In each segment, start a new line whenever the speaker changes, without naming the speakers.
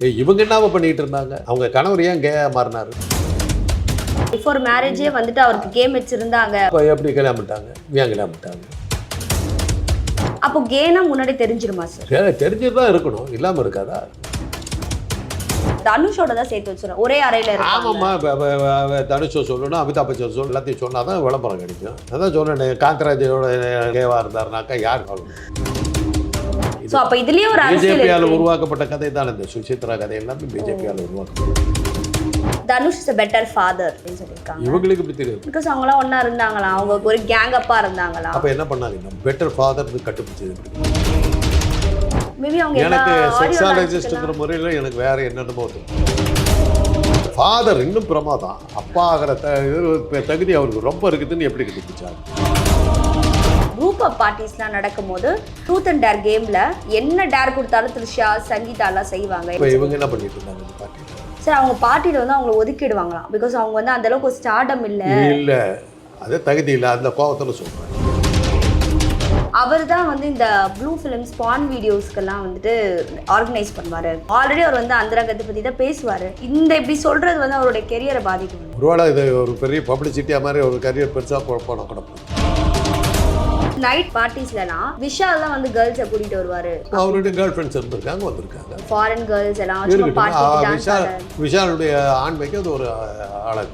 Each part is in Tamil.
இவங்க என்னவா பண்ணிட்டு இருந்தாங்க? அவங்க கணவர் ஏன் கேயா மாறினாரு?
பிஃபோர் மேரேஜே வந்துட்டு அவருக்கு கேம் வச்சிருந்தாங்க.
எப்படி கல்யாணம் பண்ணிட்டாங்க ஏன் கல்யாணம் பண்ணிட்டாங்க
அப்போ கேனா முன்னாடி தெரிஞ்சிருமா சார்
தெரிஞ்சுட்டு தான் இருக்கணும். இல்லாமல் இருக்காதா?
தனுஷோட தான் சேர்த்து வச்சிருக்கோம் ஒரே அறையில
ஆமாம்மா. தனுஷோ சொல்லணும் அமிதாப் பச்சன் சொல்லணும். எல்லாத்தையும் சொன்னால் தான் விளம்பரம் கிடைக்கும். அதான் சொன்னேன் காந்தராஜோட கேவா இருந்தாருனாக்கா யார்
சோ அப்ப இதுலயே ஒரு
பிஜேபியால். உருவாக்கப்பட்ட கதை தான் இந்த சுசித்ரா கதை எல்லாமே பிஜேபியால் உருவாக்கப்பட்டது.
தனுஷ் இஸ் பெட்டர் ஃபாதர் அப்படின்னு சொல்லியிருக்காங்க.
இவங்களுக்கு இப்படி தெரியாது.
பிகாஸ் அவங்களாம் ஒண்ணா இருந்தாங்களா அவங்க ஒரு கேங் அப்பா இருந்தாங்களா
அப்போ என்ன பண்ணாங்க? பெட்டர் ஃபாதர்னு கண்டுபிடிச்சது எப்படி?
மேபி அவங்க
எனக்கு செக்ஸாலஜிஸ்ட்ங்கிற முறையில் எனக்கு வேற என்னென்னமோ ஃபாதர் இன்னும் பிரமாதம். அப்பா ஆகிற தகுதி அவருக்கு ரொம்ப இருக்குதுன்னு எப்படி கண்டுபிடிச்சாங்க?
ஆஃப் பார்ட்டிஸ்லாம் நடக்கும்போது ட்ரூத் அண்ட் டேர் கேம்ல என்ன டேர் கொடுத்தாலும் த்ரிஷா சங்கீதாலாம் செய்வாங்க.
இப்போ இவங்க என்ன பண்ணிட்டு இருந்தாங்க இந்த பார்ட்டியில்?
சார் அவங்க பார்ட்டியில் வந்து அவங்கள ஒதுக்கிடுவாங்களாம். பிகாஸ் அவங்க வந்து அந்த அளவுக்கு ஸ்டார்டம் இல்லை.
இல்லை. அது தகுதி இல்லை. அந்த கோபத்தில் சொல்கிறேன்
அவர் தான் வந்து இந்த ப்ளூ ஃபிலிம் ஸ்பான் வீடியோஸ்க்கெல்லாம் வந்துட்டு ஆர்கனைஸ் பண்ணுவார். ஆல்ரெடி அவர் வந்து அந்தரங்கத்தை பற்றி தான் பேசுவார். இந்த இப்படி சொல்கிறது வந்து அவருடைய கெரியரை பாதிக்கும்
ஒருவேளை இது ஒரு பெரிய பப்ளிசிட்டியாக மாதிரி ஒரு கரியர் பெருசாக போன கூட
நைட் பார்ட்டிஸ்லலாம் விஷால் தான் வந்து கேர்ள்ஸை கூட்டிகிட்டு வருவார்.
அவருடைய கேர்ள் ஃப்ரெண்ட்ஸ் இருந்திருக்காங்க வந்திருக்காங்க.
ஃபாரின் கேர்ள்ஸ் எல்லாம் சும்மா
இருக்கட்டும்
பார்ட்டிக்கு
விஷால் விஷாலுடைய ஆண்மைக்கு அது ஒரு அழகு.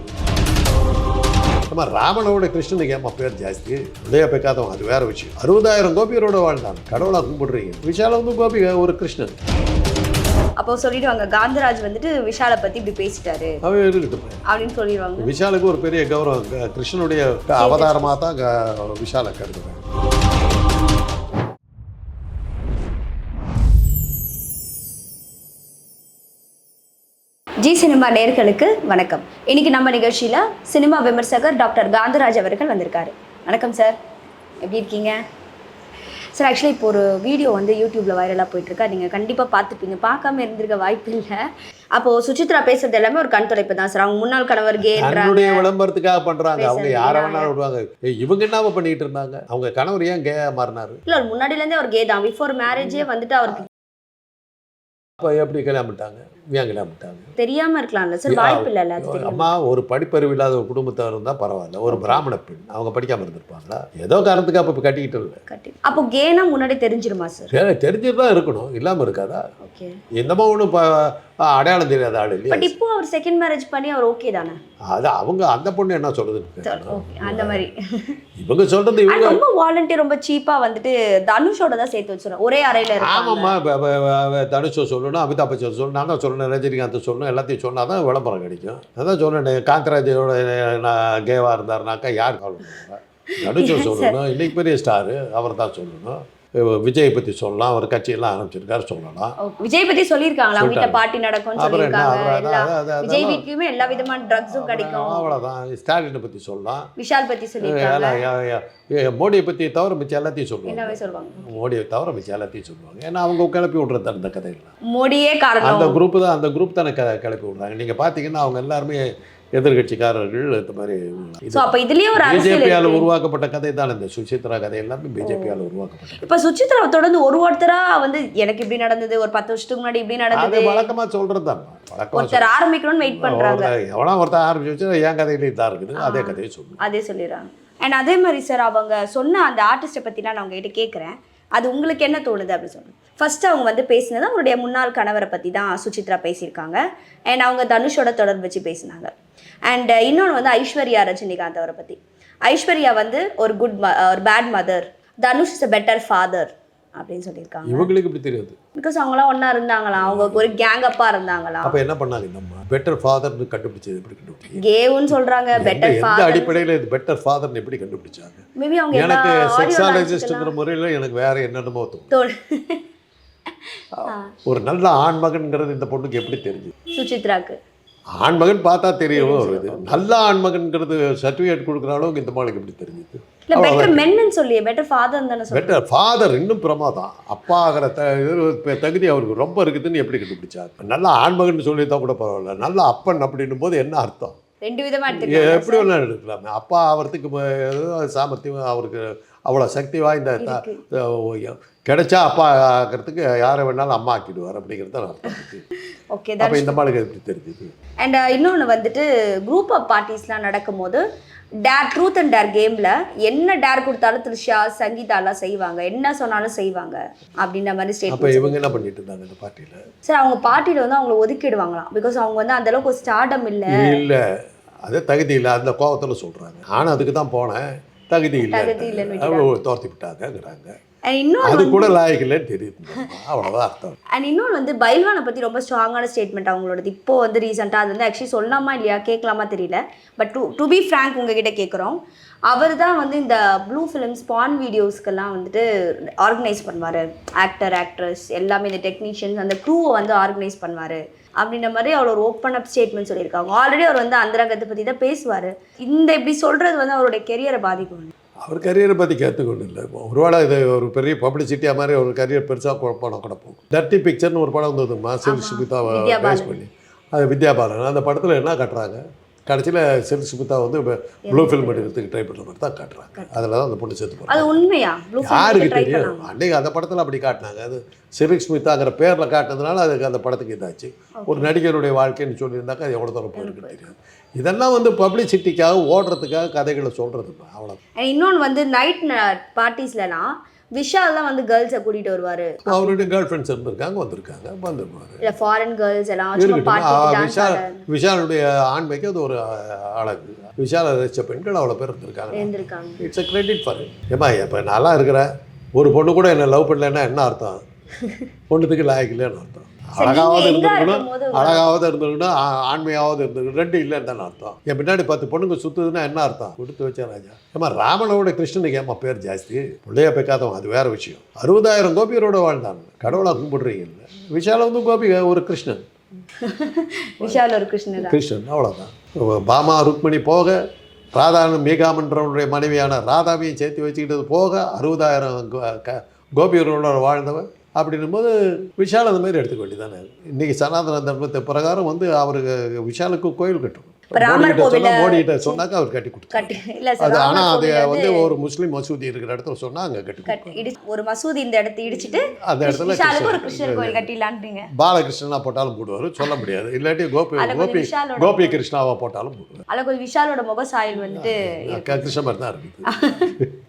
நம்ம ராமனோட கிருஷ்ணனுக்கு ஏமா பேர் ஜாஸ்தி? உதய பெக்காதவன் அது வேற விஷயம். அறுபதாயிரம் கோபியரோட வாழ்ந்தாங்க கடவுளா கும்பிடுறீங்க விஷால வந்து கோபி ஒரு கிருஷ்ணன்.
அப்போ சொல்லிடுவாங்க காந்தராஜ் வந்துட்டு விஷாலை பற்றி இப்படி பேசிட்டாரு.
அவன் இருக்கட்டும்
அப்படின்னு சொல்லிடுவாங்க.
விஷாலுக்கு ஒரு பெரிய கௌரவம். க- கிருஷ்ணனுடைய அவதாரமாக தான் க- விஷாலை கருதுவேன்
ஜி சினிமா நேர்களுக்கு வணக்கம். இன்னைக்கு நம்ம நிகழ்ச்சியில் சினிமா விமர்சகர் டாக்டர் காந்தராஜ் அவர்கள் வந்திருக்காரு. வணக்கம் சார். எப்படி இருக்கீங்க? சார் ஆக்சுவலி இப்போ ஒரு வீடியோ வந்து யூடியூப்ல வைரலாக போயிட்டுருக்கா. நீங்கள் கண்டிப்பாக பார்த்துப்பீங்க. பார்க்காம இருந்திருக்க வாய்ப்பு இல்லை. அப்போது சுசித்ரா பேசுறது எல்லாமே ஒரு கண் துடைப்பு தான் சார். அவங்க முன்னாள் கணவர்
தன்னுடைய விளம்பரத்துக்காக பண்றாங்க. அவங்க யாரை. வேணாலும் விடுவாங்க. இவங்க என்னவா பண்ணிட்டு இருந்தாங்க? அவங்க கணவர் ஏன் கேயா மாறினாரு?
இல்லை முன்னாடிலேருந்தே அவர் கே தான். பிஃபோர் மேரேஜே வந்துட்டு அவருக்கு
அப்போ எப்படி கல்யாணம் பண்ணிட்டாங்க ஏன் கல்யாணம் பண்ணிட்டாங்க
தெரியாமல் இருக்கலாம்ல சார் வாய்ப்பு தெரியும்
அம்மா ஒரு படிப்பறிவு இல்லாத ஒரு குடும்பத்தவர் இருந்தால் பரவாயில்ல. ஒரு பிராமண பெண் அவங்க படிக்காம இருந்திருப்பாங்களா? ஏதோ காரணத்துக்கு அப்போ கட்டிக்கிட்டு இல்லை.
கட்டி அப்போ கேனா முன்னாடி தெரிஞ்சிருமா சார்?
தெரிஞ்சுட்டு தான் இருக்கணும். இல்லாமல் இருக்காதா?
ஓகே
என்னமோ ஒன்றும் அடையாளம் தெரியாத ஆள் இல்லையா?
பட் இப்போ அவர் செகண்ட் மேரேஜ் பண்ணி அவர் ஓகே தானே?
அது அவங்க அந்த பொண்ணு என்ன.
ஓகே அந்த மாதிரி.
இவங்க சொல்றது இவங்க
ரொம்ப வாலண்டியர் ரொம்ப சீப்பா வந்துட்டு தனுஷோட தான் சேர்த்து வச்சிருக்கோம் ஒரே அறையில
ஆமாம்மா தனுஷோ சொல்லணும் அமிதாப் பச்சன் சொல்லணும் நான் தான் சொல்லணும் ரஜினிகாந்த் சொல்லணும் எல்லாத்தையும் சொன்னால் தான் விளம்பரம் கிடைக்கும். அதான் சொன்னேன் காந்தராஜோட நான் கேவா இருந்தாருனாக்கா யார் கால் பண்ணுவாங்க? தனுஷோ சொல்லணும் இன்னைக்கு பெரிய ஸ்டாரு அவர் தான் சொல்லணும். விஜய் பற்றி சொல்லலாம். அவர் கட்சியெல்லாம் ஆரம்பிச்சிருக்காரு சொல்லலாம்.
விஜய் பத்தி சொல்லியிருக்காங்களா?
சொல்லிட்டாங்க.
பார்ட்டி சொல்லியிருக்காங்க.
அதான்,
விஜய் வீட்லயுமே எல்லா விதமான ட்ரக்ஸும் கிடைக்கும்.
அவ்வளோதான் ஸ்டாலினை பற்றி சொல்லலாம்.
விஷால் பத்தி சொல்லியிருக்காங்க.
மோடியை பற்றி தவிர மிச்சம் எல்லாத்தையும் சொல்லுவாங்க. மோடியை தவிர மிச்சம் எல்லாத்தையும் சொல்லுவாங்க. ஏன்னா அவங்க கிளப்பி விட்றது அந்த கதையில்
மோடியே
அந்த
காரணம்
குரூப் தான் அந்த குரூப் தானே கிளப்பி விட்றாங்க. நீங்கள் பார்த்தீங்கன்னா அவங்க எல்லாருமே எதிர்கட்சிக்காரர்கள் இந்த மாதிரி
சோ அப்ப இதுலயே ஒரு அரசியல்
பிஜேபியால். உருவாக்கப்பட்ட கதை தான் இந்த சுசித்ரா கதை. எல்லாமே பிஜேபியால் உருவாக்கப்பட்டது.
இப்ப சுசித்ரா தொடர்ந்து ஒரு ஒருத்தரா வந்து எனக்கு இப்படி நடந்தது ஒரு பத்து வருஷத்துக்கு முன்னாடி இப்படி நடந்தது.
வழக்கமாக சொல்கிறது தான்
ஒருத்தர் ஆரம்பிக்கணும்னு வெயிட் பண்றாங்க.
எவனா ஒருத்தர் ஆரம்பிச்சு வச்சு என் கதையிலே தான் இருக்குது. அதே கதையை சொல்லணும்
அதே சொல்லிடுறாங்க. அண்ட் அதே மாதிரி சார் அவங்க சொன்ன அந்த ஆர்டிஸ்ட்டை பற்றிலாம் நான் உங்ககிட்ட கேட்குறேன் அது உங்களுக்கு என்ன தோணுது அப்படின்னு சொல்லுங்க. ஃபர்ஸ்ட் அவங்க வந்து பேசினது அவருடைய முன்னாள் கணவரை பற்றி தான் சுசித்ரா பேசியிருக்காங்க. அண்ட் அவங்க தனுஷோட தொடர்பு வச்சு பேசினாங்க. அண்ட் இன்னொன்று வந்து ஐஸ்வர்யா ரஜினிகாந்த் அவரை பற்றி ஐஸ்வர்யா வந்து ஒரு குட் ஒரு bad mother Dhanush is a better father அப்படின்னு சொல்லியிருக்காங்க.
இவங்களுக்கு இப்படி தெரியாது.
பிகாஸ் அவங்களாம் ஒன்றா இருந்தாங்களாம். அவங்க ஒரு கேங் அப்பா இருந்தாங்களாம்.
அப்போ என்ன பண்ணாங்க நம்ம? பெட்டர் ஃபாதர்னு கண்டுபிடிச்சது எப்படி கண்டுபிடிச்சது
கேவுன்னு சொல்கிறாங்க பெட்டர் ஃபாதர்
அடிப்படையில் இது பெட்டர் ஃபாதர்னு எப்படி கண்டுபிடிச்சாங்க?
மேபி அவங்க
எனக்கு செக்ஸாலஜிஸ்ட்ங்கிற முறையில் எனக்கு வேற என்னென்னமோ தோணும்
தோணு.
ஒரு நல்ல ஆண்மகன்கிறது இந்த பொண்ணுக்கு எப்படி தெரிஞ்சு
சுசித்ராக்கு.
ஆண்மகன் பார்த்தா தெரியவும் வருது நல்ல ஆண்மகன்கிறது சர்டிஃபிகேட் கொடுக்குற அளவுக்கு இந்த மாளுக்கு எப்படி தெரிஞ்சுது?
இல்ல பெட்டர் ஃபாதர்
இன்னும் பிரமாதம் அப்பா ஆகிற தகுதி அவருக்கு ரொம்ப இருக்குதுன்னு எப்படி கண்டுபிடிச்சாங்க நல்ல ஆண்மகன் சொல்லி தான் கூட பரவாயில்ல. நல்ல அப்பன் அப்படின்னும் போது என்ன அர்த்தம்?
ரெண்டு விதமா
எப்படி
எடுத்துக்கலாம்.
வேணாலும் எடுக்கலாமே அப்பா ஆகிறதுக்கு சாமர்த்தியம் அவருக்கு அவ்வளோ சக்தி வாய்ந்த கிடைச்சா அப்பா ஆக்கிறதுக்கு யாரை வேணாலும் அம்மா ஆக்கிடுவார் அப்படிங்கிறது
ஓகே
அப்போ இந்த மாதிரி எப்படி தெரிஞ்சுது.
அண்ட் இன்னொன்று வந்துட்டு குரூப் ஆஃப் பார்ட்டிஸ்லாம் நடக்கும்போது டேர் ட்ரூத் அண்ட் டேர் கேமில் என்ன டேர் கொடுத்தாலும் த்ரிஷா சங்கீதாலாம் செய்வாங்க. என்ன சொன்னாலும் செய்வாங்க அப்படின்ற மாதிரி
அப்போ
ஸ்டேட்மெண்ட்
இவங்க என்ன பண்ணிட்டு இருந்தாங்க இந்த பார்ட்டியில்?
சார் அவங்க பார்ட்டியில் வந்து அவங்கள ஒதுக்கிடுவாங்களாம். பிகாஸ் அவங்க வந்து அந்த அளவுக்கு ஸ்டார்டம் இல்லை.
இல்லை. அது தகுதி இல்லை. அந்த கோவத்தில் சொல்கிறாங்க நானும் அதுக்கு தான் போனேன். தகுதி இல்லை.
தகுதி இல்லைன்னு
தோர்த்தி விட்டாங்கங்கிறாங்க. அது கூட லாயக்கு இல்லைன்னு தெரியுது. அவ்வளோதான் அர்த்தம்.
அண்ட் இன்னொன்று வந்து பைல்வானை பற்றி ரொம்ப ஸ்ட்ராங்கான ஸ்டேட்மெண்ட் அவங்களோடது. இப்போ வந்து ரீசெண்டாக அது வந்து ஆக்சுவலி சொல்லலாமா இல்லையா கேட்கலாமா தெரியல. But to to be frank உங்ககிட்ட கேட்குறோம் அவர் தான் வந்து இந்த ப்ளூ ஃபிலிம் ஸ்பான் வீடியோஸ்க்கெல்லாம் வந்துட்டு ஆர்கனைஸ் பண்ணுவார். ஆக்டர் ஆக்ட்ரஸ் எல்லாமே இந்த டெக்னீஷியன்ஸ் அந்த க்ரூவை வந்து ஆர்கனைஸ் பண்ணுவார். அப்படின்ற மாதிரி அவர் ஒரு ஓப்பன் அப் ஸ்டேட்மெண்ட் சொல்லியிருக்காங்க. ஆல்ரெடி அவர் வந்து அந்தரங்கத்தை பற்றி தான் பேசுவார். இந்த இப்படி சொல்கிறது வந்து அவருடைய கெரியரை பாதிக்கும்.
அவர் கரியரை பற்றி கேட்டுக்கொண்டு இல்லை ஒருவேளை இது ஒரு பெரிய பப்ளிசிட்டியாக மாதிரி ஒரு கரியர் பெருசாக படம் கூட போகும் டர்ட்டி பிக்சர்னு ஒரு படம் வந்ததுமா சில்க் சுமிதாவை பேஸ் பண்ணி. அது வித்யா பாலன் அந்த படத்தில் என்ன காட்டுறாங்க? கடைசியில் சில்க் சுமிதா வந்து ப்ளூ ஃபில்ம் எடுக்கிறதுக்கு ட்ரை பண்ணுற மாதிரி தான் காட்டுறாங்க. அதில் தான் அந்த பொண்ணு செத்து போகிறாங்க
உண்மையா?
யாருக்கு தெரியும்? அன்னைக்கு அந்த படத்தில் அப்படி காட்டினாங்க. அது சிரிக் ஸ்மிதாங்கிற பேரில் காட்டினதுனால அதுக்கு அந்த படத்துக்கு இதாச்சு. ஒரு நடிகருடைய வாழ்க்கைன்னு சொல்லியிருந்தாக்கா அது எவ்வளோ தூரம் போயிருக்குன்னு தெரியாது. இதெல்லாம் வந்து பப்ளிசிட்டிக்காக ஓடுறதுக்காக கதைகளை சொல்கிறது அவ்வளோ
இன்னொன்று வந்து நைட் பார்ட்டிஸ்லலாம் விஷால் தான் வந்து கேர்ள்ஸை கூட்டிகிட்டு வருவார்.
அவருடைய கேர்ள் ஃப்ரெண்ட்ஸ் இருந்திருக்காங்க வந்திருக்காங்க வந்துருவாரு
இல்லை ஃபாரின் கேர்ள்ஸ் எல்லாம்
விஷால் விஷாலுடைய ஆண்மைக்கு அது ஒரு அ- அழகு. விஷால ரசித்த பெண்கள் அவ்வளோ பேர் இருந்திருக்காங்க.
இருந்திருக்காங்க.
இட்ஸ் a கிரெடிட் ஃபார் ஏமா இப்போ நல்லா இருக்கிறேன் ஒரு பொண்ணு கூட என்ன லவ் பண்ணலன்னா என்ன அர்த்தம்? பொண்ணுத்துக்கு லாயக்கு இல்லைன்னு அர்த்தம். அழகாவது இருந்திருக்கணும். அழகாவது இருந்திருக்கணும். ஆண்மையாவது இருந்திருக்கணும். ரெண்டு இல்லைன்னு தானே அர்த்தம். என் பின்னாடி பத்து பொண்ணுங்க சுற்றுதுன்னா என்ன அர்த்தம்? கொடுத்து வச்ச ராஜா. ஏமா ராமனோட கிருஷ்ணனுக்கு ஏமா பேர் ஜாஸ்தி? பிள்ளைய பெக்காதவன் அது வேற விஷயம். அறுபதாயிரம் கோபியரோட வாழ்ந்தாங்க கடவுளை கும்பிடுறீங்கல்ல. விஷால வந்து கோபி ஒரு கிருஷ்ணன்.
விஷால் ஒரு கிருஷ்ணர் தான்
கிருஷ்ணன் அவ்வளோதான் பாமா ருக்மிணி போக ராதானு மீகாமன்றவனுடைய மனைவியான ராதாவையும் சேர்த்து வச்சுக்கிட்டது போக அறுபதாயிரம் கோபியர்களோட வாழ்ந்தவன் அப்படின்னும் போது விஷால் அந்த மாதிரி எடுத்துக்க வேண்டியதானே இன்னைக்கு சனாதன தர்மத்தை பிரகாரம் வந்து அவருக்கு விஷாலுக்கு கோயில்
ராமர்
மோடிகிட்ட சொன்னாக்க அவர் கட்டி கொடுத்தாரு
கட்டி இல்லை சார்
அது ஆனால் அது வந்து ஒரு முஸ்லீம் மசூதி இருக்கிற இடத்துல சொன்னா அங்கே கட்டி
ஒரு மசூதி இந்த இடத்த இடிச்சிட்டு
அந்த இடத்துல பாலகிருஷ்ணனா போட்டாலும் போடுவார் சொல்ல முடியாது. இல்லாட்டி கோபி கோபி கோபி கிருஷ்ணாவா போட்டாலும் போடுவார்.
அதில் கொஞ்சம் விஷாலோட முக சாயல் வந்துட்டு
கிருஷ்ண மாதிரி தான் இருக்குது.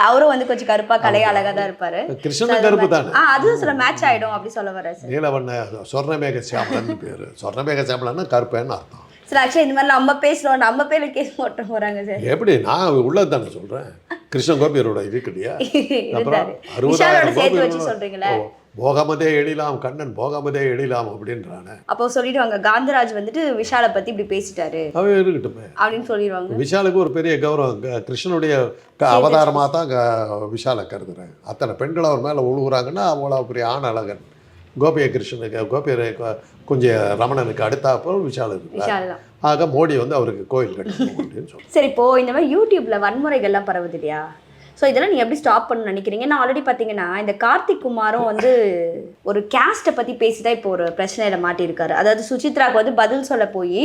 அவரும் வந்து கொஞ்சம் கருப்பா கலைய அழகா தான் இருப்பாரு.
கிருஷ்ணன் கருப்பு தானே?
அதுவும் சில மேட்ச் ஆயிடும் அப்படி சொல்ல வர
நீலவண்ண சொர்ணமேக சியாமலன்னு பேர். சொர்ணமேக சியாமலன்னா கருப்பேன்னு அர்த்தம்.
சார் ஆக்சுவலி இந்த மாதிரி நம்ம பேசுறோம் நம்ம பேர்ல கேஸ் போட்டு போறாங்க சார்
எப்படி? நான் உள்ளது தானே சொல்கிறேன் கிருஷ்ண கோபியரோட இருக்கு இல்லையா அப்புறம்
விஷாலோட சேர்த்து வச்சு
ஓ, போகாமதே எழிலாம் கண்ணன் போகாமதே எழிலாம் அப்படின்றானே.
அப்போ சொல்லிடுவாங்க காந்தராஜ் வந்துட்டு விஷாலை பத்தி இப்படி பேசிட்டாரு.
அவன் இருக்கட்டுமே
அப்படின்னு சொல்லிடுவாங்க.
விஷாலுக்கு ஒரு பெரிய கௌரவம். கிருஷ்ணனுடைய அவதாரமாக தான் விஷாலை கருதுறேன். அத்தனை பெண்கள் அவர் மேலே உழுகுறாங்கன்னா அவ்வளோ பெரிய ஆண் அழகன். கோபிய கிருஷ்ணனுக்கு கோபிய கொஞ்சம் ரமணனுக்கு அடுத்தாப்போல் விஷால்
தான்.
ஆக மோடி வந்து அவருக்கு கோயில் கட்டணும் அப்படின்னு சொல்லுவாங்க
சரி இப்போ இந்த மாதிரி யூடியூப்ல வன்முறைகள்லாம் பரவுது இல்லையா? ஸோ இதெல்லாம் நீங்கள் எப்படி ஸ்டாப் பண்ண நினைக்கிறீங்க? நான் ஆல்ரெடி பார்த்தீங்கன்னா இந்த கார்த்திக் குமாரும் வந்து ஒரு கேஸ்ட்டை பற்றி பேசி தான் இப்போ ஒரு பிரச்சனையில் மாட்டியிருக்காரு. அதாவது சுசித்ராக்கு வந்து பதில் சொல்ல போய்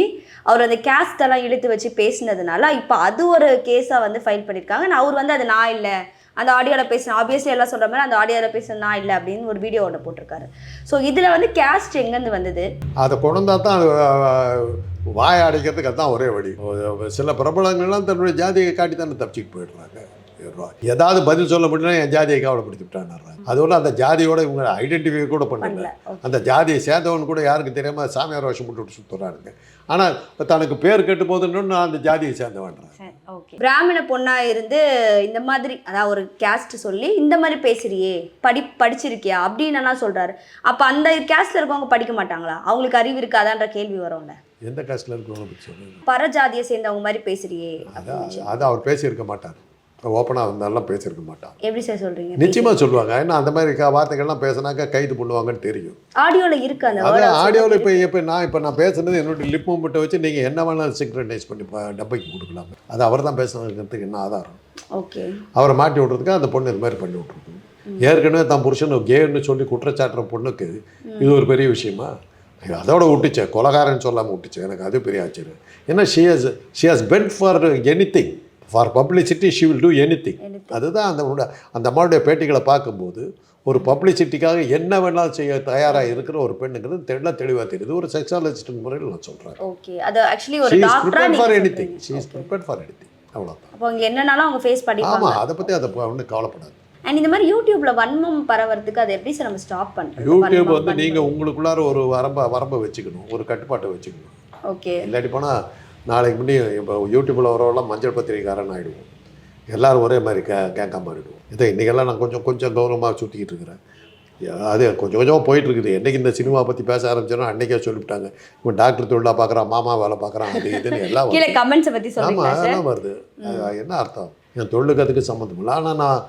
அவர் அந்த கேஸ்டெல்லாம் இழுத்து வச்சு பேசினதுனால இப்போ அது ஒரு கேஸாக வந்து ஃபைல் பண்ணியிருக்காங்க. நான் அவர் வந்து அது நான் இல்லை. அந்த ஆடியோவில் பேசின ஆப்வியஸ்லி எல்லாம் சொல்கிற மாதிரி அந்த ஆடியோவில் பேசின நான் இல்லை அப்படின்னு ஒரு வீடியோ ஒன்று போட்டிருக்காரு. ஸோ இதில் வந்து கேஸ்ட் எங்கேருந்து வந்தது?
அதை கொண்டா தான் வாய வாய் அடைக்கிறதுக்கு தான் ஒரே வழி. சில பிரபலங்கள்லாம் தன்னுடைய ஜாதியை காட்டி தானே தப்பிச்சுட்டு போயிடுறாங்க. ஏதாவது பதில் சொல்ல முடியல என் ஜாதியை கவலைப்படுத்தி விட்டான்னு அதுவும் அந்த ஜாதியோட இவங்க ஐடென்டிஃபை கூட
பண்ணல.
அந்த ஜாதியை சேர்ந்தவன் கூட யாருக்கு தெரியாம சாமியார் வேஷம் போட்டு சுற்றுறாருங்க ஆனால் தனக்கு பேர் கெட்டு போதுன்னு நான் அந்த ஜாதியை சேர்ந்தவன்றேன்.
ஓகே பிராமண பொண்ணா இருந்து இந்த மாதிரி அதாவது ஒரு கேஸ்ட் சொல்லி இந்த மாதிரி பேசுறியே படி படிச்சிருக்கியா அப்படின்னு சொல்றாரு. அப்ப அந்த கேஸ்ட்ல இருக்கவங்க படிக்க மாட்டாங்களா? அவங்களுக்கு அறிவு இருக்காதான்ற கேள்வி வரும்ல
எந்த காஸ்ட்டில் இருக்கிறவங்க பற்றி சொல்லுங்க
பரஜாதியை சேர்ந்தவங்க மாதிரி பேசுறியே
அது அது அவர் பேசியிருக்க மாட்டார். ஓப்பனாக வந்தாலும் பேசியிருக்க மாட்டார்
எப்படி சார் சொல்றீங்க?
நிச்சயமாக சொல்லுவாங்க. ஏன்னா அந்த மாதிரி வார்த்தைகள்லாம் பேசினாக்கா கைது பண்ணுவாங்கன்னு தெரியும்.
ஆடியோல இருக்கு அந்த
அது
word.
ஆடியோவில் இப்போ இப்போ நான் இப்போ நான் பேசுனது என்னோட லிப் மூமெண்ட்டை வச்சு நீங்கள் என்ன வேணாலும் சிங்க்ரனைஸ் பண்ணி டப்பைக்கு கொடுக்கலாம். அது அவர் தான் பேசுனதுங்கிறதுக்கு என்ன ஆதாரம்?
ஓகே
அவரை மாட்டி விட்றதுக்கு அந்த பொண்ணு இது மாதிரி பண்ணி விட்ருக்கு ஏற்கனவே தான் புருஷன் கேன்னு சொல்லி குற்றச்சாட்டுற பொண்ணுக்கு இது ஒரு பெரிய விஷயமா? அதோட விட்டுச்சே கொலகாரன்னு சொல்லாமல் விட்டுச்சு எனக்கு அது பெரிய ஆச்சரியம். ஏன்னா she has she has bent for anything for publicity she will do any
Anything.
அதுதான் அந்த அந்த அம்மாவுடைய பேட்டிகளை பார்க்கும்போது ஒரு பப்ளிசிட்டிக்காக என்ன வேணாலும் செய்ய தயாராக இருக்கிற ஒரு பெண்ணுங்கிறது தெள்ள தெளிவாக தெரியுது. ஒரு செக்ஸாலஜிஸ்ட் முறையில் நான் சொல்கிறேன்
ஓகே அது ஆக்சுவலி ஒரு டாக்டரா
ஃபார் எனி
நீங்க
thing she is prepare for anything அவ்வளோதான்
அப்போ இங்க என்னனாலும் அவங்க ஃபேஸ் பண்ணிப்பாங்க
ஆமாம் அதை பற்றி அதை ஒன்றும் கவலைப்படாது.
அண்ட் இந்த மாதிரி யூடியூப்ல வன்மம் பரவறதுக்கு அதை எப்படி சார் நம்ம ஸ்டாப் பண்றது?
யூடியூப் வந்து நீங்கள் உங்களுக்குள்ளார ஒரு வரம்ப வரம்பை வச்சுக்கணும். ஒரு கட்டுப்பாட்டை வச்சுக்கணும்.
ஓகே
இல்லாட்டி போனால் நாளைக்கு முன்னே இப்போ யூடியூப்பில் வரவெல்லாம் மஞ்சள் பத்திரிக்காரன் ஆகிடுவோம் எல்லாரும் ஒரே மாதிரி கே கேட்காம ஆகிடுவோம் இதை இன்றைக்கெல்லாம் நான் கொஞ்சம் கொஞ்சம் கௌரவமாக சுற்றிக்கிட்டு இருக்கிறேன். அது கொஞ்சம் கொஞ்சமாக போயிட்டு இருக்குது என்னைக்கு இந்த சினிமா பற்றி பேச ஆரம்பிச்சோன்னா அன்றைக்கே சொல்லிவிட்டாங்க. இவன் டாக்டர் தொழிலாக பார்க்குறான் மாமா வேலை பார்க்குறான் அது இதுன்னு எல்லாம்.
கமெண்ட்ஸை
ஆமாம் அதெல்லாம் வருது. என்ன அர்த்தம்? என் தொழிலுக்கு அதுக்கு சம்மந்தம் இல்லை. ஆனால் நான்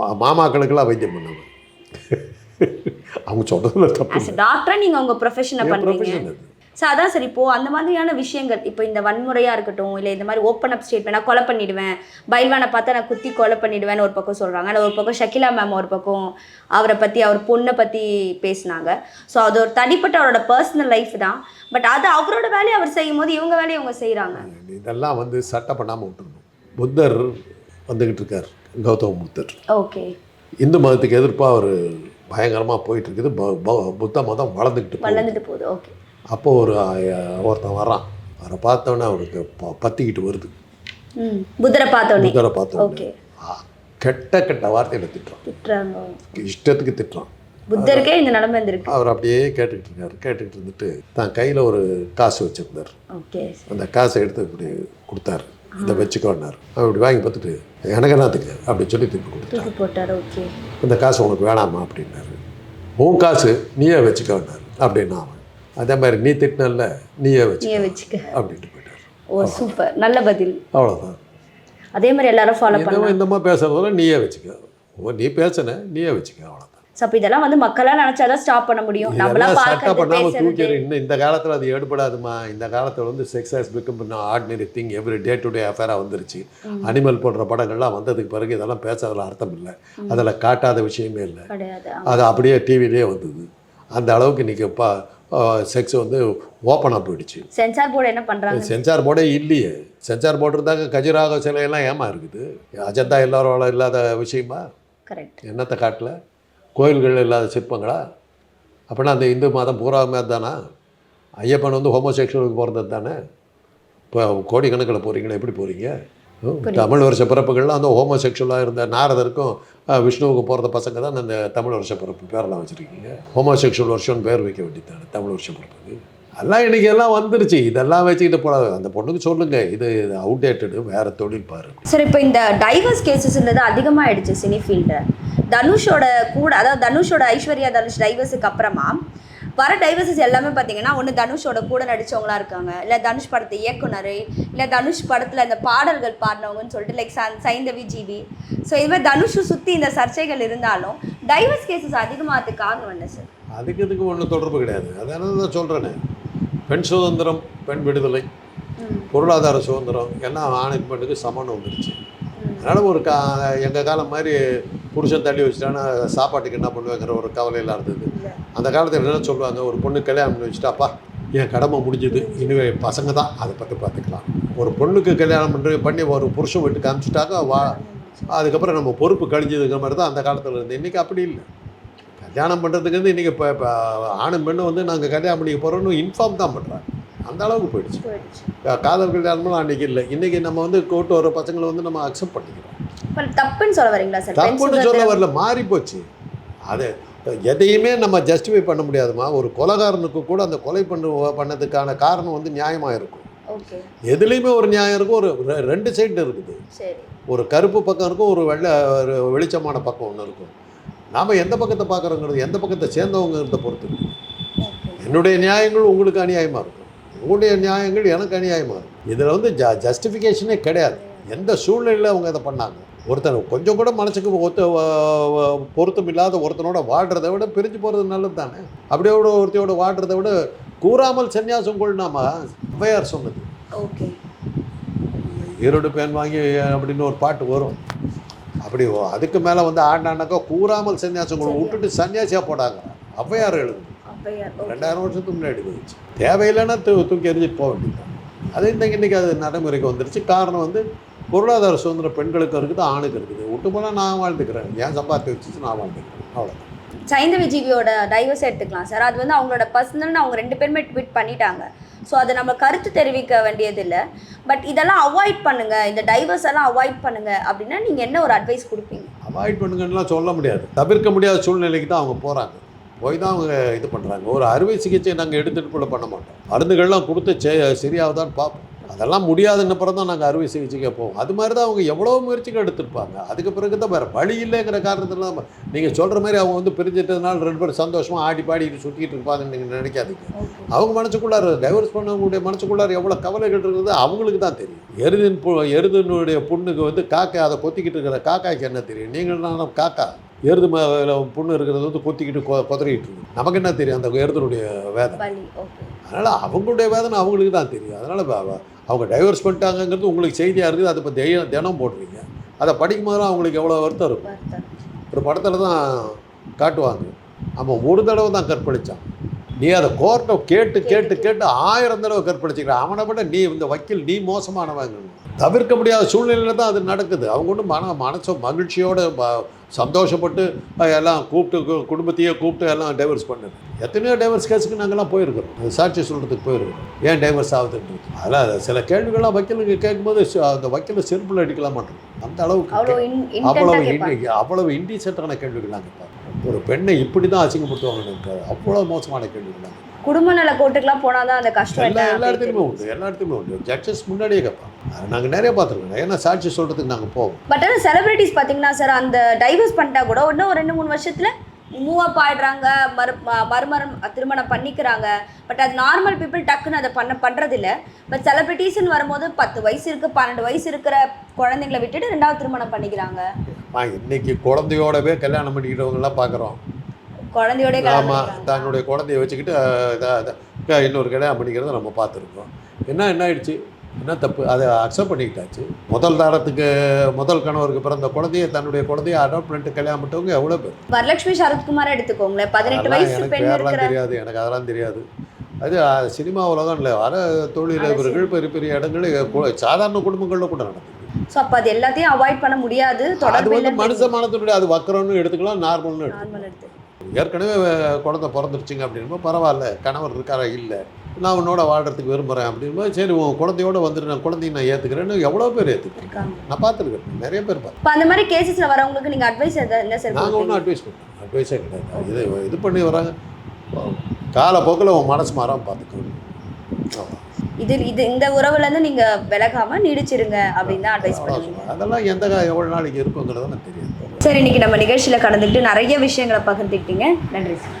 மா மாமாக்களுக்கெல்லாம் வைத்தியம் பண்ணுவேன். அவங்க சொல்கிறதுல தப்பு
டாக்டரா நீங்க உங்க ப்ரொஃபஷனை பண்றீங்க. சார் அதான் சார் இப்போ அந்த மாதிரியான விஷயங்கள் இப்போ இந்த வன்முறையா இருக்கட்டும் இல்லை இந்த மாதிரி ஓப்பன் அப் ஸ்டேட்மெண்ட் நான் கொலை பண்ணிடுவேன் பைல்வானை பார்த்தா நான் குத்தி கொலை பண்ணிடுவேன்னு ஒரு பக்கம் சொல்றாங்க. ஆனால் ஒரு பக்கம் ஷக்கிலா மேம் ஒரு பக்கம் அவரை பத்தி அவர் பொண்ணை பத்தி பேசினாங்க. ஸோ அது ஒரு தனிப்பட்ட அவரோட பர்சனல் லைஃப் தான். பட் அது அவரோட வேலையை அவர் செய்யும் போது இவங்க வேலையை இவங்க செய்றாங்க.
இதெல்லாம் வந்து சட்டை பண்ணாமல் விட்டுருணும் புத்தர் வந்துக்கிட்டு இருக்கார் கௌதம புத்தர்.
ஓகே
இந்து மதத்துக்கு எதிர்ப்பாக அவர் பயங்கரமாக போயிட்டு இருக்குது. புத்த மதம் வளர்ந்துக்கிட்டு
வளர்ந்துட்டு போகுது. ஓகே
அப்போ ஒரு ஒருத்தன் வரான் அவரை பார்த்தோன்னே அவருக்கு ப- பத்திக்கிட்டு வருது.
ம் புத்தரை பார்த்தோன்னே?
ஆ, கெட்ட கெட்ட வார்த்தையில் திட்டுறான். இஷ்டத்துக்கு திட்டுறான்.
புத்தருக்கே இந்த நிலைமை இருந்திருக்கு
அவர் அப்படியே கேட்டுக்கிட்டு இருக்காரு. கேட்டுக்கிட்டு இருந்துட்டு தான் கையில் ஒரு காசு வச்சிருந்தார். அந்த காசை எடுத்து இப்படி கொடுத்தாரு. இதை வச்சுக்கோன்னாரு. அவன் இப்படி வாங்கி பார்த்துட்டு எனக்கு என்னத்துக்கு அப்படி சொல்லி திருப்பி கொடுத்தாரு
போட்டார் ஓகே.
இந்த காசு உனக்கு வேணாமா? அப்படின்னாரு. உன் காசு நீயே வச்சுக்கோன்னாரு அப்படின்னா அவன் அதே மாதிரி நீ திட்டினல்ல நீயே வச்சு
நீயே வச்சுக்க.
அப்படின்ட்டு போயிட்டார்.
ஓ சூப்பர். நல்ல பதில்.
அவ்வளோதான்
அதே மாதிரி எல்லாரும் ஃபாலோ பண்ண
என்னவோ இந்த மாதிரி பேசுறதுல நீயே வச்சுக்க. ஓ நீ பேசுன நீயே வச்சுக்க அவ்வளோதான்
அப்போ இதெல்லாம் வந்து மக்களால் நினச்சாதான் ஸ்டாப் பண்ண முடியும். நம்மளா
இதெல்லாம் சட்டை
பார்க்கறது
பண்ணாமல் தூக்கிடு. இன்னும் இந்த காலத்தில் அது எடுபடாதுமா இந்த காலத்தில் வந்து sex has become ordinary thing every day to day அஃபேராக வந்துருச்சு. அனிமல் போன்ற படங்கள்லாம் வந்ததுக்கு பிறகு இதெல்லாம் பேசுறதுல அர்த்தம் இல்லை. அதில் காட்டாத விஷயமே இல்லை. அது அப்படியே டிவிலேயே வந்தது. அந்த அளவுக்கு இன்றைக்கி செக்ஸ் வந்து ஓப்பனாக போயிடுச்சு.
சென்சார் போர்டு என்ன பண்றாங்க?
சென்சார் போர்டே இல்லையே. சென்சார் போர்டு இருந்தாங்க கஜுராக சிலையெல்லாம் ஏமா இருக்குது? அஜந்தா எல்லாரோட இல்லாத விஷயமா?
கரெக்ட்
என்னத்தை காட்டல? கோயில்கள் இல்லாத சிற்பங்களா? அப்படின்னா அந்த இந்து மதம் பூராமே தானா ஐயப்பன் வந்து ஹோமோசெக்ஷுவலுக்கு பிறந்தது தானே? இப்போ கோடிக்கணக்கில் போகிறீங்களா எப்படி போகிறீங்க தமிழ் வருஷ பிறப்புகள்லாம் அந்த ஹோமோசெக்ஷுவலாக இருந்த நாரதருக்கும் விஷ்ணுவுக்கு பிறந்த பசங்க தான் அந்த தமிழ் வருஷ பிறப்பு பேரெல்லாம் வச்சுருக்கீங்க. ஹோமோசெக்ஷுவல் வருஷம்னு பேர் வைக்க வேண்டியதானே தமிழ் வருஷ பிறப்புக்கு எல்லாம் இன்றைக்கி எல்லாம் வந்துருச்சு. இதெல்லாம் வச்சுக்கிட்டு போடாது. அந்த பொண்ணுக்கு சொல்லுங்கள் இது அவுடேட்டடு வேறு தொழில் பாரு.
சார் இப்போ இந்த டைவர்ஸ் கேசஸ்ன்றது அதிகமாகிடுச்சு சினி ஃபீல்டில் தனுஷோட கூட அதாவது தனுஷோட ஐஸ்வர்யா தனுஷ் டைவர்ஸுக்கு அப்புறமா வர டைவர்சஸ் எல்லாமே பார்த்தீங்கன்னா ஒன்று தனுஷோட கூட நடிச்சவங்களா இருக்காங்க. இல்லை தனுஷ் படத்தை இயக்குனர் இல்லை தனுஷ் படத்தில் இந்த பாடல்கள் பாடினவங்கன்னு சொல்லிட்டு லைக் சைந்தவி ஜிவி ஸோ இது மாதிரி தனுஷை சுற்றி இந்த சர்ச்சைகள் இருந்தாலும் டைவர்ஸ் கேசஸ் அதிகமாகிறதுக்கு காரணம் என்ன சார்
அதுக்கு இதுக்கு ஒன்றும் தொடர்பு கிடையாது. அதனால தான் சொல்கிறேனே பெண் சுதந்திரம் பெண் விடுதலை பொருளாதார சுதந்திரம் எல்லாம் ஆணுக்கு சமம்னு வந்துருச்சு. அதனால் ஒரு கா எங்கள் காலம் மாதிரி புருஷன் தள்ளி வச்சுட்டான்னா சாப்பாட்டுக்கு என்ன பண்ணுவேங்கிற ஒரு கவலையெல்லாம் இருந்தது. அந்த காலத்தில் என்ன சொல்லுவாங்க? ஒரு பொண்ணு கல்யாணம் பண்ணி வச்சுட்டாப்பா என் கடமை முடிஞ்சுது. இனிமே பசங்க தான். அதை பற்றி பார்த்துக்கலாம். ஒரு பொண்ணுக்கு கல்யாணம் பண்ணி பண்ணி ஒரு புருஷன் வீட்டுக்கு அனுப்பிச்சிட்டாக்க வா. அதுக்கப்புறம் நம்ம பொறுப்பு கழிஞ்சதுங்கிற மாதிரி தான் அந்த காலத்தில் இருந்து இன்றைக்கி அப்படி இல்லை. கல்யாணம் பண்ணுறதுக்கு வந்து இன்றைக்கி இப்போ இப்போ ஆணும் பெண்ணும் வந்து நாங்கள் கல்யாணம் பண்ணிக்க போகிறோன்னு இன்ஃபார்ம் தான் பண்ணுறாங்க அந்த அளவுக்கு போயிடுச்சு.
போயிடுச்சு.
கா- காதல் கல்யாணம்லாம் அன்றைக்கி இல்லை. இன்றைக்கி நம்ம வந்து கூட்டு வர பசங்களை வந்து நம்ம அக்செப்ட் பண்ணிக்கிறோம்.
தப்புன்னு சொல்ல வரீங்களா சார்?
தப்புன்னு சொல்ல வரல மாறி போச்சு. அது எதையுமே நம்ம ஜஸ்டிஃபை பண்ண முடியாதுமா. ஒரு கொலைகாரனுக்கு கூட அந்த கொலை பண்ண பண்ணதுக்கான காரணம் வந்து நியாயமாக இருக்கும். எதுலேயுமே ஒரு நியாயம் இருக்கும். ஒரு ரெண்டு சைடு இருக்குது. ஒரு கருப்பு பக்கம் இருக்கும் ஒரு வெள்ளை ஒரு வெளிச்சமான பக்கம் ஒன்று இருக்கும். நாம் எந்த பக்கத்தை பார்க்குறோங்கிறது எந்த பக்கத்தை சேர்ந்தவங்கிறத பொறுத்து என்னுடைய நியாயங்கள் உங்களுக்கு அநியாயமாக இருக்கும். உங்களுடைய நியாயங்கள் எனக்கு அநியாயமாக இருக்கும் இதில் வந்து ஜ ஜஸ்டிஃபிகேஷனே கிடையாது. எந்த சூழ்நிலையில் அவங்க இதை பண்ணாங்க? ஒருத்தன் கொஞ்சம் கூட மனசுக்கு ஒத்த பொருத்தம் இல்லாத ஒருத்தனோட வாழ்கிறத விட பிரிஞ்சு போகிறது நல்லது தானே? அப்படியே விட ஒருத்தையோட வாழ்கிறத விட கூறாமல் சன்னியாசம் கொள்ளாமா ஔவையார் சொன்னது.
ஓகே.
ஈரோடு பேன் வாங்கி அப்படின்னு ஒரு பாட்டு வரும். அப்படி அதுக்கு மேலே வந்து ஆண்டாண்டாக்கா கூறாமல் சன்னியாசம் கொடு விட்டுட்டு சன்னியாசியாக போடாங்க ஔவையார் எழுது ரெண்டாயிரம் வருஷத்துக்கு முன்னாடி வந்துச்சு தேவையில்லைன்னா தூக்கி எறிஞ்சிட்டு போக வேண்டியது அது இந்த இன்னைக்கு அது நடைமுறைக்கு வந்துருச்சு. காரணம் வந்து பொருளாதார சுதந்திரம் பெண்களுக்கு இருக்குது ஆணுக்கு இருக்குது. விட்டு போனால் நான் வாழ்ந்துக்கிறேன். ஏன் சம்பாத்தி வச்சுட்டு நான் வாழ்ந்துக்கிறேன்? அவ்வளோ
சைந்தவி ஜீவியோட டைவர்ஸ் எடுத்துக்கலாம் சார் அது வந்து அவங்களோட பர்சனல்னு அவங்க ரெண்டு பேருமே ட்வீட் பண்ணிட்டாங்க. ஸோ அதை நம்ம கருத்து தெரிவிக்க வேண்டியதில்லை. பட் இதெல்லாம் அவாய்ட் பண்ணுங்க. இந்த டைவர்ஸ் எல்லாம் அவாய்ட் பண்ணுங்க அப்படின்னா நீங்கள் என்ன ஒரு அட்வைஸ் கொடுப்பீங்க?
அவாய்ட் பண்ணுங்கன்னுலாம் சொல்ல முடியாது. தவிர்க்க முடியாத சூழ்நிலைக்கு தான் அவங்க போகிறாங்க போய் தான் அவங்க இது பண்ணுறாங்க ஒரு அறுவை சிகிச்சை நாங்கள் எடுத்துகிட்டு கூட பண்ண மாட்டோம். மருந்துகள்லாம் கொடுத்து செ சரியாகுதான்னு பார்ப்போம். அதெல்லாம் முடியாதுன்னு பிறகு தான் நாங்கள் அறுவை சிகிச்சைக்கே போவோம். அது மாதிரி தான் அவங்க எவ்வளோ முயற்சிகள் எடுத்திருப்பாங்க. அதுக்கு பிறகு தான் வேறு வழி இல்லைங்கிற காரணத்தில் நீங்கள் சொல்கிற மாதிரி அவங்க வந்து பிரிஞ்சிட்டதுனால ரெண்டு பேரும் சந்தோஷமாக ஆடி பாடிட்டு சுற்றிட்டு இருப்பாங்கன்னு நீங்கள் நினைக்காதீங்க. அவங்க மனசுக்குள்ளார டைவர்ஸ் பண்ணவங்களுடைய மனசுக்குள்ளார எவ்வளோ கவலைகள் இருக்குது அவங்களுக்கு தான் தெரியும். எருதின் பு எருதினுடைய புண்ணுக்கு வந்து காக்கா அதை கொத்திக்கிட்டு இருக்கிற காக்காய்க்கு என்ன தெரியும்? நீங்கள் நான் காக்கா. எருது புண்ணு இருக்கிறது வந்து கொத்திக்கிட்டு கொ கொதறிக்கிட்டு இருக்கு. நமக்கு என்ன தெரியும் அந்த எருதனுடைய வேதனை? அதனால் அவங்களுடைய வேதனை அவங்களுக்கு தான் தெரியும். அதனால் அவங்க டைவர்ஸ் பண்ணிட்டாங்கங்கிறது உங்களுக்கு செய்தியாக இருக்குது அதை இப்போ தெய்யம் தினம் போடுறீங்க அதை படிக்கும் போதெல்லாம் அவங்களுக்கு எவ்வளோ வருத்தம் இருக்கும். ஒரு படத்தில் தான் காட்டுவாங்க. அவன் ஒரு தடவை தான் கற்பழிச்சான். நீ அதை கோர்ட்டை கேட்டு கேட்டு கேட்டு ஆயிரம் தடவை கற்பழிச்சிக்கிற. அவனை விட நீ இந்த வக்கீல் நீ மோசமானவங்க தவிர்க்க முடியாத சூழ்நிலையில் தான் அது நடக்குது. அவங்க ஒன்றும் மன மனச மகிழ்ச்சியோட சந்தோஷப்பட்டு எல்லாம் கூப்பிட்டு குடும்பத்தையே கூப்பிட்டு எல்லாம் டைவர்ஸ் பண்ணுது. எத்தனையோ டைவர்ஸ் கேஸுக்கு நாங்கள்லாம் போயிருக்கிறோம். சாட்சி சொல்கிறதுக்கு போயிருக்கிறோம். ஏன் டைவர்ஸ் ஆகுதுன்றது. அதில் சில கேள்விகள்லாம் வக்கீலுக்கு கேட்கும்போது அந்த வக்கீலை செருப்பில் அடிக்கலாம் மாட்டோம் அந்த அளவுக்கு அவ்வளவு இன்டி அவ்வளவு இன்டீசென்ட்டான கேள்விகள் நாங்கள் ஒரு பெண்ணை இப்படி தான் அசிங்கப்படுத்துவாங்கன்னு இருக்காது அவ்வளோ மோசமான கேள்விகள்
குடும்ப நல கோர்ட்டுக்குலாம் போனால் தான் அந்த கஷ்டம்
எல்லா எல்லா இடத்துலையுமே உண்டு எல்லா இடத்துலையுமே உண்டு. ஜட்ஜஸ் முன்னாடியே கேட்பாங்க. நாங்கள் நிறைய பார்த்துருக்கோம். ஏன்னா சாட்சி சொல்கிறதுக்கு நாங்கள் போவோம்.
பட் ஆனால் செலிபிரிட்டிஸ் பார்த்தீங்கன்னா சார் அந்த டைவர்ஸ் பண்ணிட்டா கூட இன்னும் ஒரு ரெண்டு மூணு வருஷத்தில் மூவ் அப் ஆயிடுறாங்க மறு ம- மறுமணம் திருமணம் பண்ணிக்கிறாங்க. பட் அது நார்மல் பீப்புள் டக்குன்னு அதை பண்ண பண்ணுறதில்ல பட் செலிபிரிட்டிஸ்னு வரும்போது பத்து வயசு இருக்கு பன்னெண்டு வயசு இருக்கிற குழந்தைங்களை விட்டுட்டு ரெண்டாவது திருமணம் பண்ணிக்கிறாங்க.
இன்னைக்கு குழந்தையோடவே கல்யாணம் பண்ணிக்கிட்டவங்கலாம் பார்க்குறோம்.
குழந்தையோட
ஆமாம் தன்னுடைய குழந்தைய வச்சுக்கிட்டு அஹ், இத- இத- க- இன்னொரு கல்யாணம் பண்ணிக்கிறத நம்ம பார்த்துருக்கோம். என்ன என்ன ஆயிடுச்சு? என்ன தப்பு? அதை அக்செப்ட் பண்ணிக்கிட்டாச்சு. முதல் தாரத்துக்கு முதல் கணவருக்கு பிறந்த குழந்தைய தன்னுடைய குழந்தைய அடாப்ட் பண்ணிட்டு கல்யாணம் பண்ணிட்டவங்க எவ்வளோ பேர்?
வரலட்சுமி சரத்குமார் எடுத்துக்கோங்களேன். பதினெட்டு
அதெல்லாம்
வயசு
எனக்கு
இருக்கிற
தெரியாது எனக்கு அதெல்லாம் தெரியாது. அது சினிமா உலகம் இல்லை. வர தொழிலதிபர்கள் பெரிய பெரிய இடங்கள் சாதாரண குடும்பங்களில் கூட நடக்குது.
ஸோ அப்போ அது எல்லாத்தையும் அவாய்ட் பண்ண முடியாது.
அது வந்து மனுஷ மனத்தினுடைய அது வக்கரம்னு எடுத்துக்கலாம் நார்மல்னு எடுத்துக்கலாம். ஏற்கனவே குழந்தை பிறந்துருச்சுங்க அப்படின்போது பரவாயில்ல கணவர் இருக்காரா? இல்லை. நான் உன்னோட வாழ்றதுக்கு விரும்புகிறேன் அப்படின்போது சரி உன் குழந்தையோட வந்துட்டு நான் குழந்தைய நான் ஏற்றுக்கிறேன்னு எவ்வளோ பேர் ஏற்றுக்கிறேன் நான் பார்த்துருக்கேன். நிறைய பேர் பார்த்து.
அந்த மாதிரி கேசஸ்ல வரவங்களுக்கு நீங்க அட்வைஸ் என்ன சார்
நாங்கள் ஒன்றும் அட்வைஸ் பண்ணுறோம் அட்வைஸே கிடையாது. இது இது பண்ணி வராங்க. காலப்போக்கில் உன் மனசு மாறாமல் பார்த்துக்கணும்
இது இது இந்த உறவுல இருந்து நீங்க விலகாம நீடிச்சிருங்க அப்படின்னு தான் அட்வைஸ் பண்ணுவீங்க.
அதெல்லாம் எந்த எவ்வளோ நாளைக்கு இருக்குங்கிறது தெரியாது.
சரி இன்னைக்கு நம்ம நிகழ்ச்சியில கலந்துக்கிட்டு நிறைய விஷயங்களை பகிர்ந்துக்கிட்டீங்க. நன்றி சார்